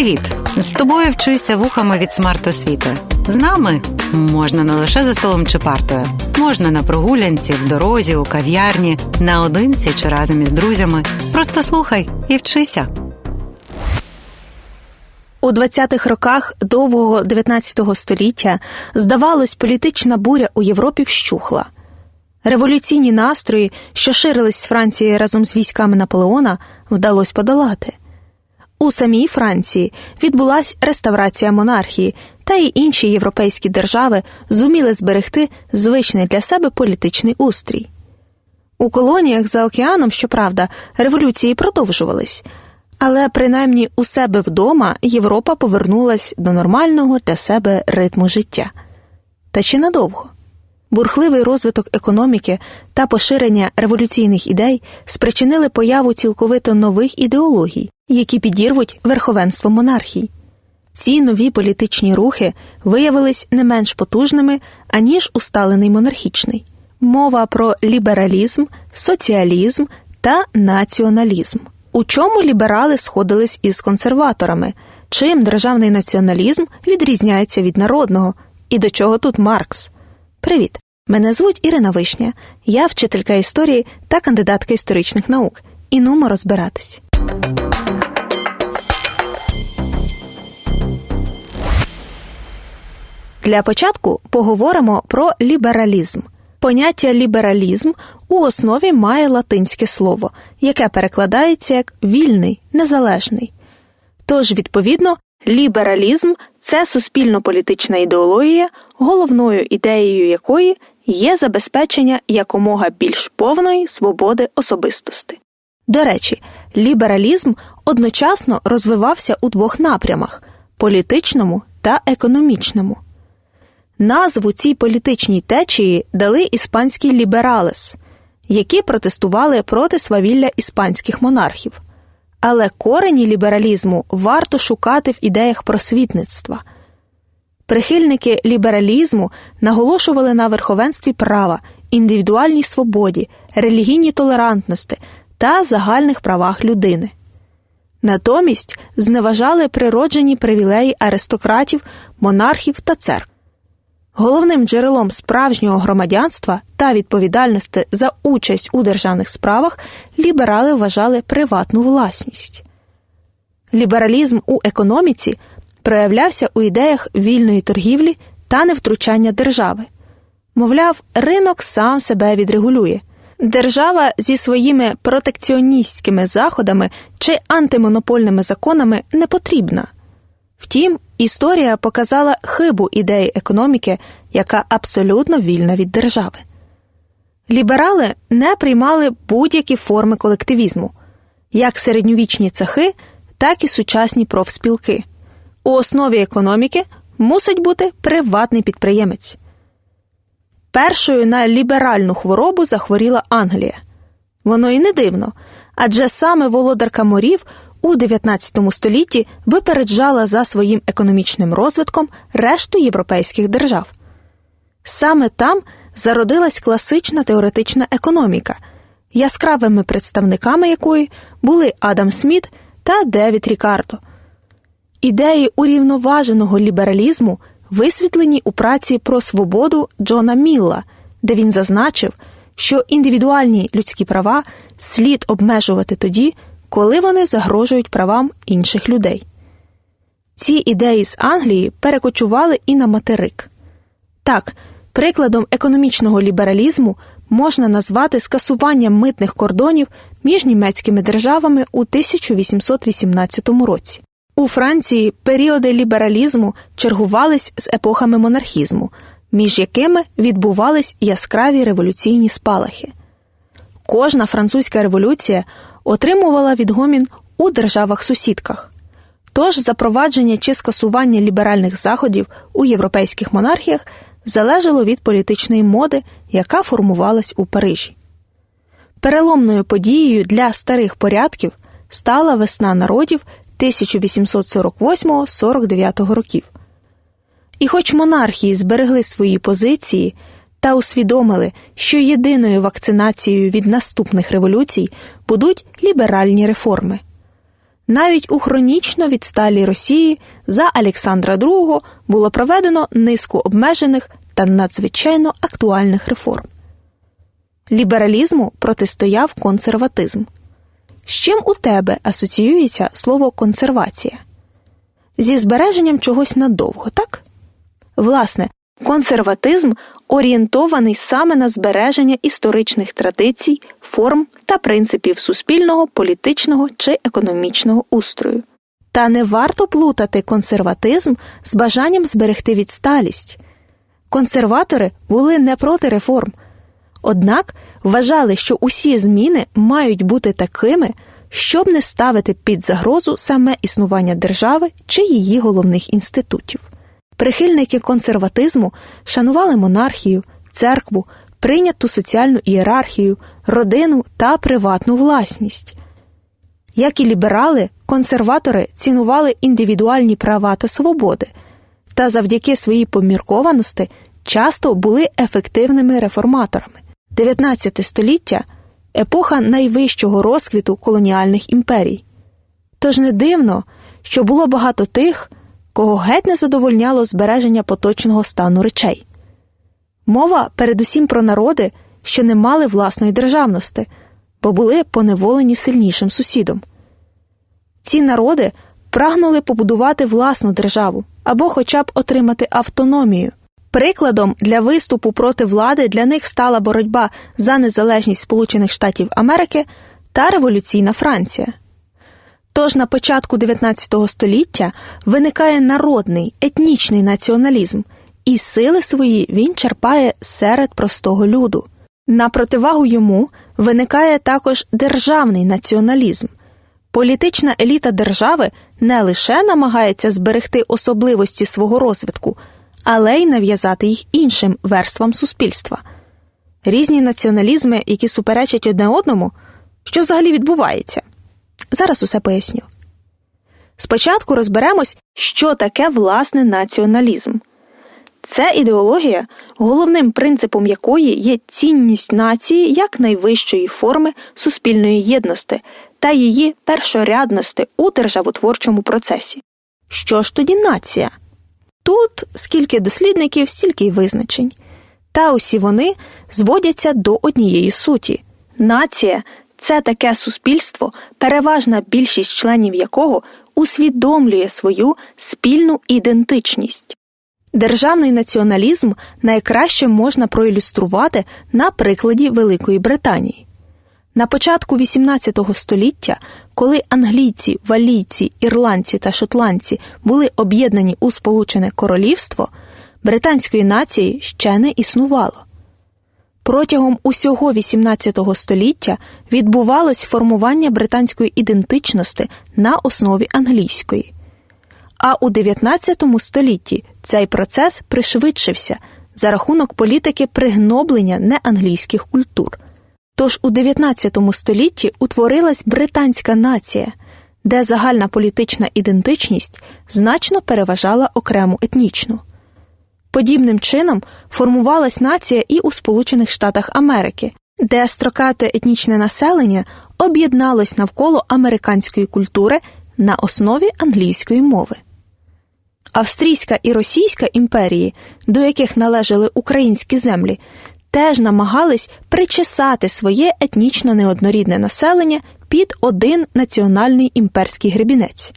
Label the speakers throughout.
Speaker 1: Привіт! З тобою вчуся вухами від смарт-освіти. З нами можна не лише за столом чи партою, можна на прогулянці, в дорозі, у кав'ярні, наодинці чи разом із друзями. Просто слухай і вчися.
Speaker 2: У 20-х роках довгого 19 століття, здавалось, політична буря у Європі вщухла. Революційні настрої, що ширились з Франції разом з військами Наполеона, вдалося подолати. У самій Франції відбулася реставрація монархії, та й інші європейські держави зуміли зберегти звичний для себе політичний устрій. У колоніях за океаном, щоправда, революції продовжувались, але принаймні у себе вдома Європа повернулась до нормального для себе ритму життя. Та чи надовго? Бурхливий розвиток економіки та поширення революційних ідей спричинили появу цілковито нових ідеологій, які підірвуть верховенство монархій. Ці нові політичні рухи виявились не менш потужними, аніж усталений монархічний. Мова про лібералізм, соціалізм та націоналізм. У чому ліберали сходились із консерваторами, чим державний націоналізм відрізняється від народного, і до чого тут Маркс? Привіт! Мене звуть Ірина Вишня, я вчителька історії та кандидатка історичних наук. І нумо розбиратись. Для початку поговоримо про лібералізм. Поняття лібералізм у основі має латинське слово, яке перекладається як вільний, незалежний. Тож, відповідно, лібералізм це суспільно-політична ідеологія, головною ідеєю якої є забезпечення якомога більш повної свободи особистості. До речі, лібералізм одночасно розвивався у двох напрямах політичному та економічному. Назву цій політичній течії дали іспанські лібералес, які протестували проти свавілля іспанських монархів. Але корені лібералізму варто шукати в ідеях просвітництва. Прихильники лібералізму наголошували на верховенстві права, індивідуальній свободі, релігійній толерантності та загальних правах людини. Натомість зневажали природжені привілеї аристократів, монархів та церкв. Головним джерелом справжнього громадянства та відповідальності за участь у державних справах ліберали вважали приватну власність. Лібералізм у економіці проявлявся у ідеях вільної торгівлі та невтручання держави. Мовляв, ринок сам себе відрегулює. Держава зі своїми протекціоністськими заходами чи антимонопольними законами не потрібна. Втім, історія показала хибу ідеї економіки, яка абсолютно вільна від держави. Ліберали не приймали будь-які форми колективізму, як середньовічні цехи, так і сучасні профспілки. У основі економіки мусить бути приватний підприємець. Першою на ліберальну хворобу захворіла Англія. Воно і не дивно, адже саме володарка морів у 19 столітті випереджала за своїм економічним розвитком решту європейських держав. Саме там зародилась класична теоретична економіка, яскравими представниками якої були Адам Сміт та Девід Рікардо. Ідеї урівноваженого лібералізму висвітлені у праці про свободу Джона Мілла, де він зазначив, що індивідуальні людські права слід обмежувати тоді, коли вони загрожують правам інших людей. Ці ідеї з Англії перекочували і на материк. Так, прикладом економічного лібералізму можна назвати скасування митних кордонів між німецькими державами у 1818 році. У Франції періоди лібералізму чергувались з епохами монархізму, між якими відбувались яскраві революційні спалахи. Кожна французька революція отримувала відгомін у державах-сусідках. Тож запровадження чи скасування ліберальних заходів у європейських монархіях залежало від політичної моди, яка формувалась у Парижі. Переломною подією для старих порядків стала весна народів 1848-49 років. І хоч монархії зберегли свої позиції та усвідомили, що єдиною вакцинацією від наступних революцій будуть ліберальні реформи. Навіть у хронічно відсталій Росії за Олександра II було проведено низку обмежених та надзвичайно актуальних реформ. Лібералізму протистояв консерватизм. З чим у тебе асоціюється слово консервація? Зі збереженням чогось надовго, так? Власне, консерватизм орієнтований саме на збереження історичних традицій, форм та принципів суспільного, політичного чи економічного устрою. Та не варто плутати консерватизм з бажанням зберегти відсталість. Консерватори були не проти реформ, однак вважали, що усі зміни мають бути такими, щоб не ставити під загрозу саме існування держави чи її головних інститутів. Прихильники консерватизму шанували монархію, церкву, прийняту соціальну ієрархію, родину та приватну власність. Як і ліберали, консерватори цінували індивідуальні права та свободи, та завдяки своїй поміркованості часто були ефективними реформаторами. 19 століття епоха найвищого розквіту колоніальних імперій. Тож не дивно, що було багато тих, кого геть не задовольняло збереження поточного стану речей. Мова передусім про народи, що не мали власної державності, бо були поневолені сильнішим сусідом. Ці народи прагнули побудувати власну державу або хоча б отримати автономію. Прикладом для виступу проти влади для них стала боротьба за незалежність Сполучених Штатів Америки та революційна Франція. Тож на початку 19 століття виникає народний етнічний націоналізм, і сили свої він черпає серед простого люду. На противагу йому виникає також державний націоналізм. Політична еліта держави не лише намагається зберегти особливості свого розвитку, але й нав'язати їх іншим верствам суспільства. Різні націоналізми, які суперечать одне одному, що взагалі відбувається. Зараз усе поясню. Спочатку розберемось, що таке власне націоналізм. Це ідеологія, головним принципом якої є цінність нації як найвищої форми суспільної єдності та її першорядності у державотворчому процесі. Що ж тоді нація? Тут скільки дослідників, стільки й визначень. Та усі вони зводяться до однієї суті. Нація це таке суспільство, переважна більшість членів якого усвідомлює свою спільну ідентичність. Державний націоналізм найкраще можна проілюструвати на прикладі Великої Британії. На початку XVIII століття, коли англійці, валійці, ірландці та шотландці були об'єднані у Сполучене Королівство, британської нації ще не існувало. Протягом усього XVIII століття відбувалось формування британської ідентичності на основі англійської. А у XIX столітті цей процес пришвидшився за рахунок політики пригноблення неанглійських культур. Тож у XIX столітті утворилась британська нація, де загальна політична ідентичність значно переважала окрему етнічну. Подібним чином формувалась нація і у Сполучених Штатах Америки, де строкате етнічне населення об'єдналось навколо американської культури на основі англійської мови. Австрійська і Російська імперії, до яких належали українські землі, теж намагались причесати своє етнічно неоднорідне населення під один національний імперський гребінець.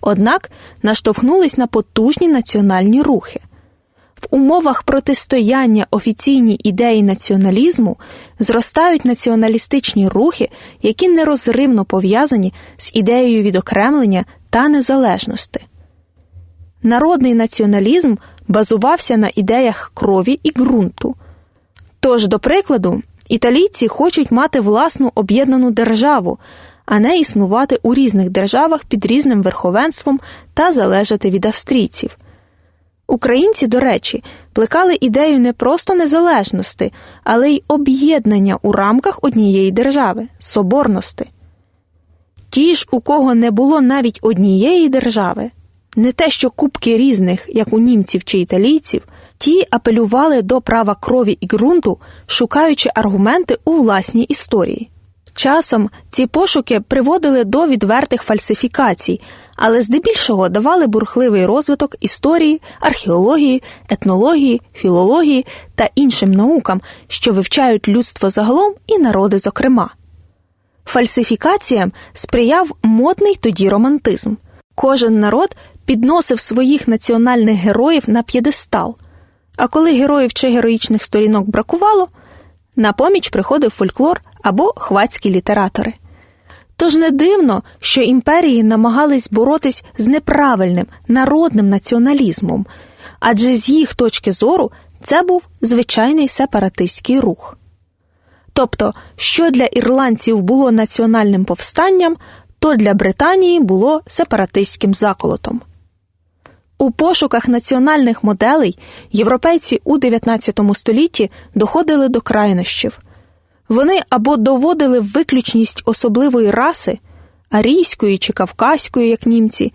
Speaker 2: Однак наштовхнулись на потужні національні рухи. В умовах протистояння офіційній ідеї націоналізму зростають націоналістичні рухи, які нерозривно пов'язані з ідеєю відокремлення та незалежності. Народний націоналізм базувався на ідеях крові і ґрунту. Тож, до прикладу, італійці хочуть мати власну об'єднану державу, а не існувати у різних державах під різним верховенством та залежати від австрійців. Українці, до речі, плекали ідею не просто незалежності, але й об'єднання у рамках однієї держави соборності. Ті ж, у кого не було навіть однієї держави, не те, що кубки різних, як у німців чи італійців, ті апелювали до права крові і ґрунту, шукаючи аргументи у власній історії. Часом ці пошуки приводили до відвертих фальсифікацій, але здебільшого давали бурхливий розвиток історії, археології, етнології, філології та іншим наукам, що вивчають людство загалом і народи зокрема. Фальсифікаціям сприяв модний тоді романтизм. Кожен народ підносив своїх національних героїв на п'єдестал, а коли героїв чи героїчних сторінок бракувало, на поміч приходив фольклор або хвацькі літератори. Тож не дивно, що імперії намагались боротись з неправильним народним націоналізмом, адже з їх точки зору це був звичайний сепаратистський рух. Тобто, що для ірландців було національним повстанням, то для Британії було сепаратистським заколотом. У пошуках національних моделей європейці у 19 столітті доходили до крайнощів. Вони або доводили виключність особливої раси, арійської чи кавказької, як німці,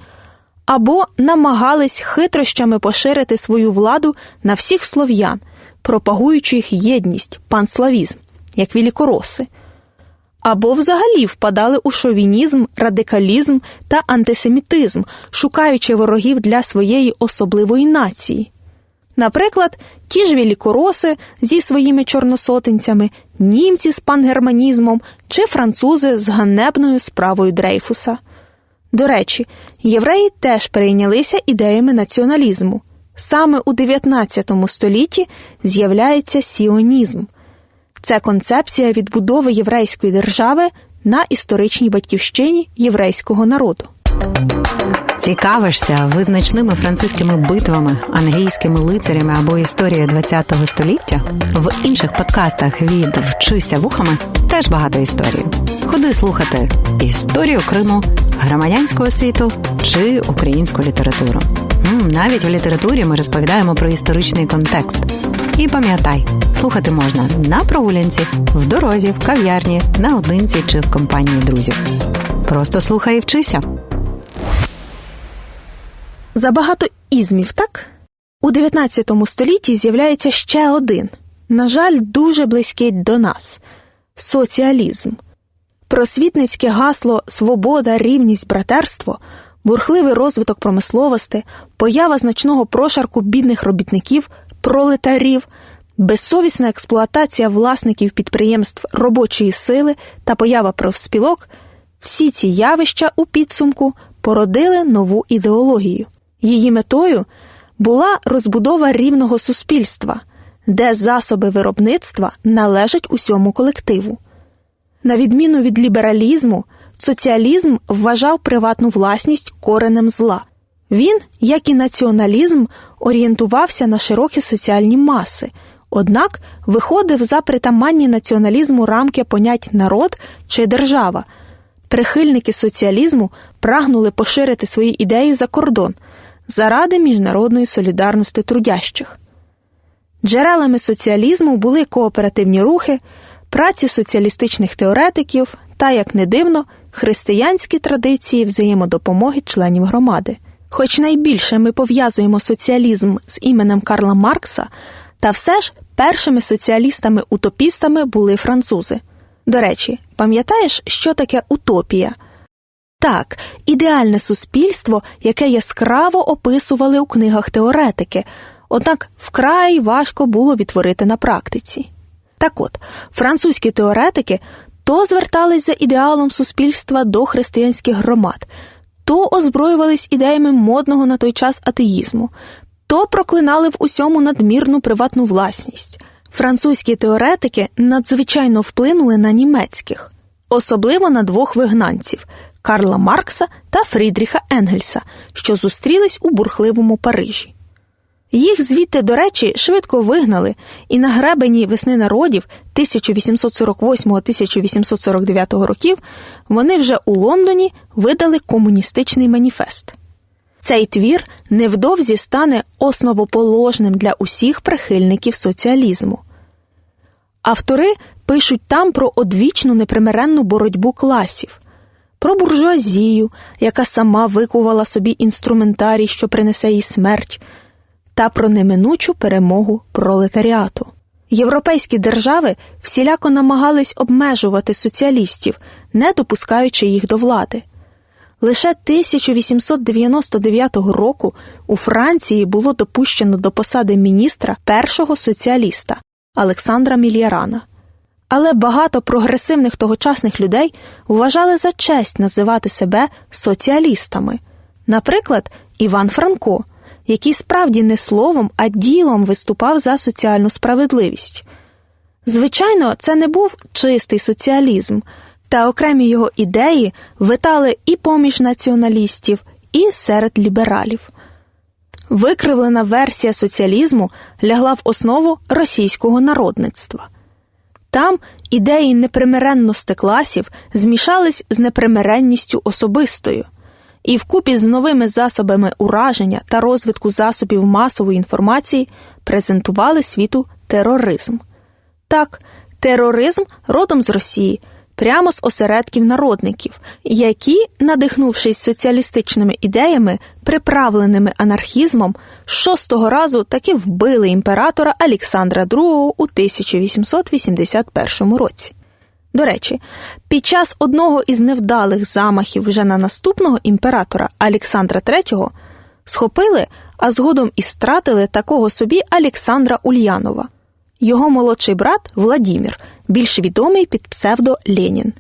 Speaker 2: або намагались хитрощами поширити свою владу на всіх слов'ян, пропагуючи їх єдність, панславізм, як вілікороси, або взагалі впадали у шовінізм, радикалізм та антисемітизм, шукаючи ворогів для своєї особливої нації. Наприклад, ті ж вілікороси зі своїми чорносотенцями, німці з пангерманізмом чи французи з ганебною справою Дрейфуса. До речі, євреї теж перейнялися ідеями націоналізму. Саме у 19 столітті з'являється сіонізм. Це концепція відбудови єврейської держави на історичній батьківщині єврейського народу.
Speaker 1: Цікавишся визначними французькими битвами, англійськими лицарями або історією ХХ століття? В інших подкастах від Вчуся вухами теж багато історій. Ходи слухати історію Криму, громадянського світу чи українську літературу. Навіть у літературі ми розповідаємо про історичний контекст. І пам'ятай, слухати можна на прогулянці, в дорозі, в кав'ярні, наодинці чи в компанії друзів. Просто слухай і вчися.
Speaker 2: Забагато ізмів, так? У 19 столітті з'являється ще один, на жаль, дуже близький до нас соціалізм. Просвітницьке гасло Свобода, рівність, братерство, бурхливий розвиток промисловості, поява значного прошарку бідних робітників, пролетарів, безсовісна експлуатація власників підприємств робочої сили та поява профспілок всі ці явища у підсумку породили нову ідеологію. Її метою була розбудова рівного суспільства, де засоби виробництва належать усьому колективу. На відміну від лібералізму, соціалізм вважав приватну власність коренем зла. Він, як і націоналізм, орієнтувався на широкі соціальні маси, однак виходив за притаманні націоналізму рамки понять народ чи держава. Прихильники соціалізму прагнули поширити свої ідеї за кордон заради міжнародної солідарності трудящих. Джерелами соціалізму були кооперативні рухи, праці соціалістичних теоретиків та, як не дивно, християнські традиції взаємодопомоги членів громади. Хоч найбільше ми пов'язуємо соціалізм з іменем Карла Маркса, та все ж першими соціалістами-утопістами були французи. До речі, пам'ятаєш, що таке утопія? Так, ідеальне суспільство, яке яскраво описували у книгах теоретики, однак вкрай важко було відтворити на практиці. Так от, французькі теоретики то звертались за ідеалом суспільства до християнських громад, то озброювались ідеями модного на той час атеїзму, то проклинали в усьому надмірну приватну власність. Французькі теоретики надзвичайно вплинули на німецьких, особливо на двох вигнанців Карла Маркса та Фрідріха Енгельса, що зустрілись у бурхливому Парижі. Їх звідти, до речі, швидко вигнали, і на гребені весни народів 1848-1849 років вони вже у Лондоні видали комуністичний маніфест. Цей твір невдовзі стане основоположним для усіх прихильників соціалізму. Автори пишуть там про одвічну непримиренну боротьбу класів, про буржуазію, яка сама викувала собі інструментарій, що принесе їй смерть, та про неминучу перемогу пролетаріату. Європейські держави всіляко намагались обмежувати соціалістів, не допускаючи їх до влади. Лише 1899 року у Франції було допущено до посади міністра першого соціаліста Олександра Мільярана. Але багато прогресивних тогочасних людей вважали за честь називати себе соціалістами. Наприклад, Іван Франко, який справді не словом, а ділом виступав за соціальну справедливість. Звичайно, це не був чистий соціалізм, та окремі його ідеї витали і поміж націоналістів, і серед лібералів. Викривлена версія соціалізму лягла в основу російського народництва. Там ідеї непримиренності класів змішались з непримиренністю особистою, і вкупі з новими засобами ураження та розвитку засобів масової інформації презентували світу тероризм. Так, тероризм родом з Росії, прямо з осередків народників, які, надихнувшись соціалістичними ідеями, приправленими анархізмом, шостого разу таки вбили імператора Олександра II у 1881 році. До речі, під час одного із невдалих замахів вже на наступного імператора Олександра III схопили, а згодом і стратили такого собі Олександра Ульянова. Його молодший брат Владімір, більш відомий під псевдо Ленін.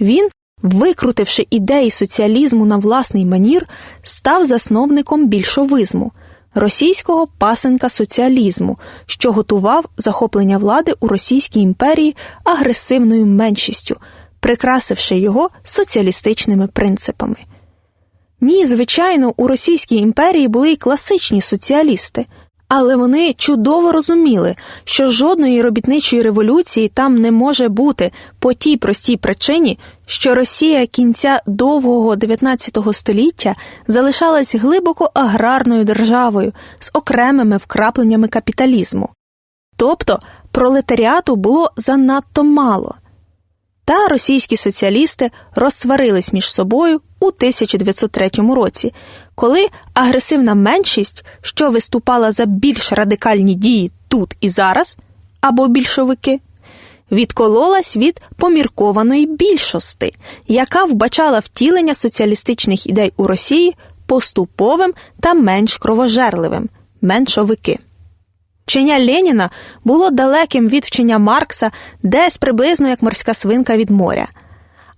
Speaker 2: Він, викрутивши ідеї соціалізму на власний манір, став засновником більшовизму, російського пасенка соціалізму, що готував захоплення влади у Російській імперії агресивною меншістю, прикрасивши його соціалістичними принципами. Ні, звичайно, у Російській імперії були й класичні соціалісти. Але вони чудово розуміли, що жодної робітничої революції там не може бути по тій простій причині, що Росія кінця довгого 19 століття залишалась глибоко аграрною державою з окремими вкрапленнями капіталізму. Тобто пролетаріату було занадто мало. Та російські соціалісти розсварились між собою у 1903 році, коли агресивна меншість, що виступала за більш радикальні дії тут і зараз, або більшовики, відкололась від поміркованої більшості, яка вбачала втілення соціалістичних ідей у Росії поступовим та менш кровожерливим меншовики. Вчення Леніна було далеким від вчення Маркса, десь приблизно як морська свинка від моря.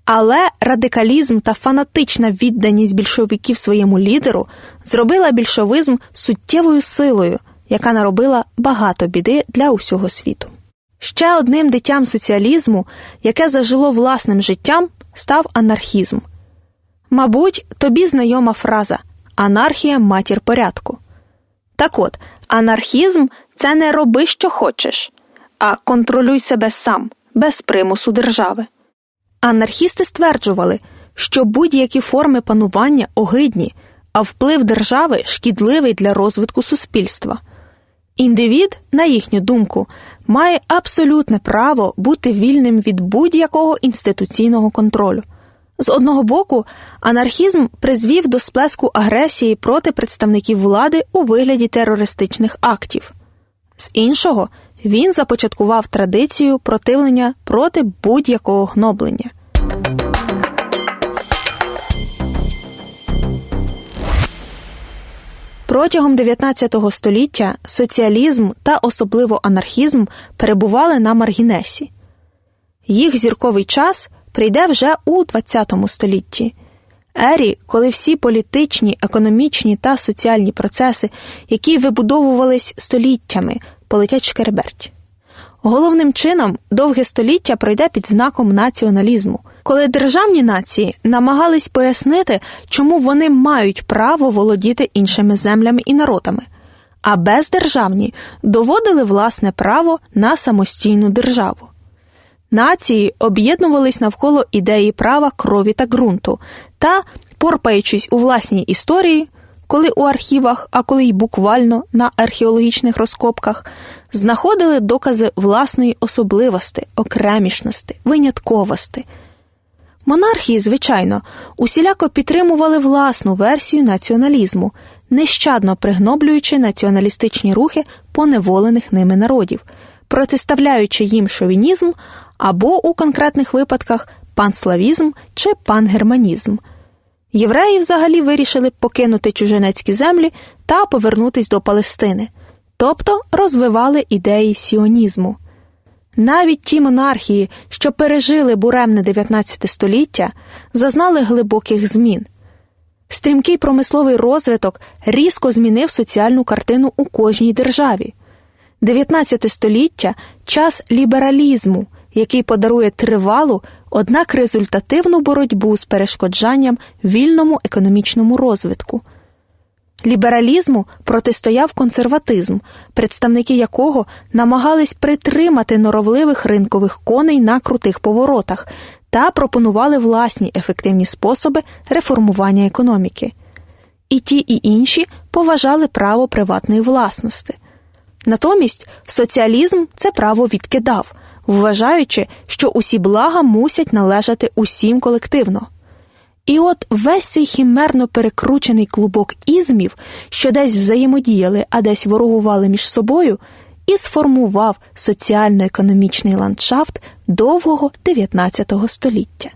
Speaker 2: Але радикалізм та фанатична відданість більшовиків своєму лідеру зробила більшовизм суттєвою силою, яка наробила багато біди для усього світу. Ще одним дитям соціалізму, яке зажило власним життям, став анархізм. Мабуть, тобі знайома фраза анархія матір порядку. Так от, анархізм це не роби, що хочеш, а контролюй себе сам, без примусу держави. Анархісти стверджували, що будь-які форми панування огидні, а вплив держави шкідливий для розвитку суспільства. Індивід, на їхню думку, має абсолютне право бути вільним від будь-якого інституційного контролю. З одного боку, анархізм призвів до сплеску агресії проти представників влади у вигляді терористичних актів. З іншого, він започаткував традицію противлення проти будь-якого гноблення. Протягом 19 століття соціалізм та особливо анархізм перебували на маргінесі. Їх зірковий час прийде вже у ХХ столітті, ері, коли всі політичні, економічні та соціальні процеси, які вибудовувались століттями, полетять шкерберть. Головним чином довге століття пройде під знаком націоналізму, коли державні нації намагались пояснити, чому вони мають право володіти іншими землями і народами, а бездержавні доводили власне право на самостійну державу. Нації об'єднувались навколо ідеї права крові та ґрунту та, порпаючись у власній історії, коли у архівах, а коли й буквально на археологічних розкопках, знаходили докази власної особливості, окремішності, винятковості. Монархії, звичайно, усіляко підтримували власну версію націоналізму, нещадно пригноблюючи націоналістичні рухи поневолених ними народів, протиставляючи їм шовінізм або у конкретних випадках панславізм чи пангерманізм. Євреї взагалі вирішили покинути чужинецькі землі та повернутись до Палестини, тобто розвивали ідеї сіонізму. Навіть ті монархії, що пережили буремне 19 століття, зазнали глибоких змін. Стрімкий промисловий розвиток різко змінив соціальну картину у кожній державі. 19 століття час лібералізму, який подарує тривалу, однак результативну боротьбу з перешкоджанням вільному економічному розвитку. Лібералізму протистояв консерватизм, представники якого намагались притримати норовливих ринкових коней на крутих поворотах та пропонували власні ефективні способи реформування економіки. І ті, і інші поважали право приватної власності. Натомість соціалізм це право відкидав, вважаючи, що усі блага мусять належати усім колективно. І от весь цей хімерно перекручений клубок ізмів, що десь взаємодіяли, а десь ворогували між собою, і сформував соціально-економічний ландшафт довгого 19 століття.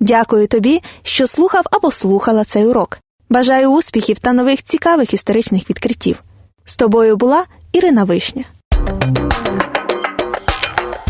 Speaker 2: Дякую тобі, що слухав або слухала цей урок. Бажаю успіхів та нових цікавих історичних відкриттів. З тобою була Ірина Вишня.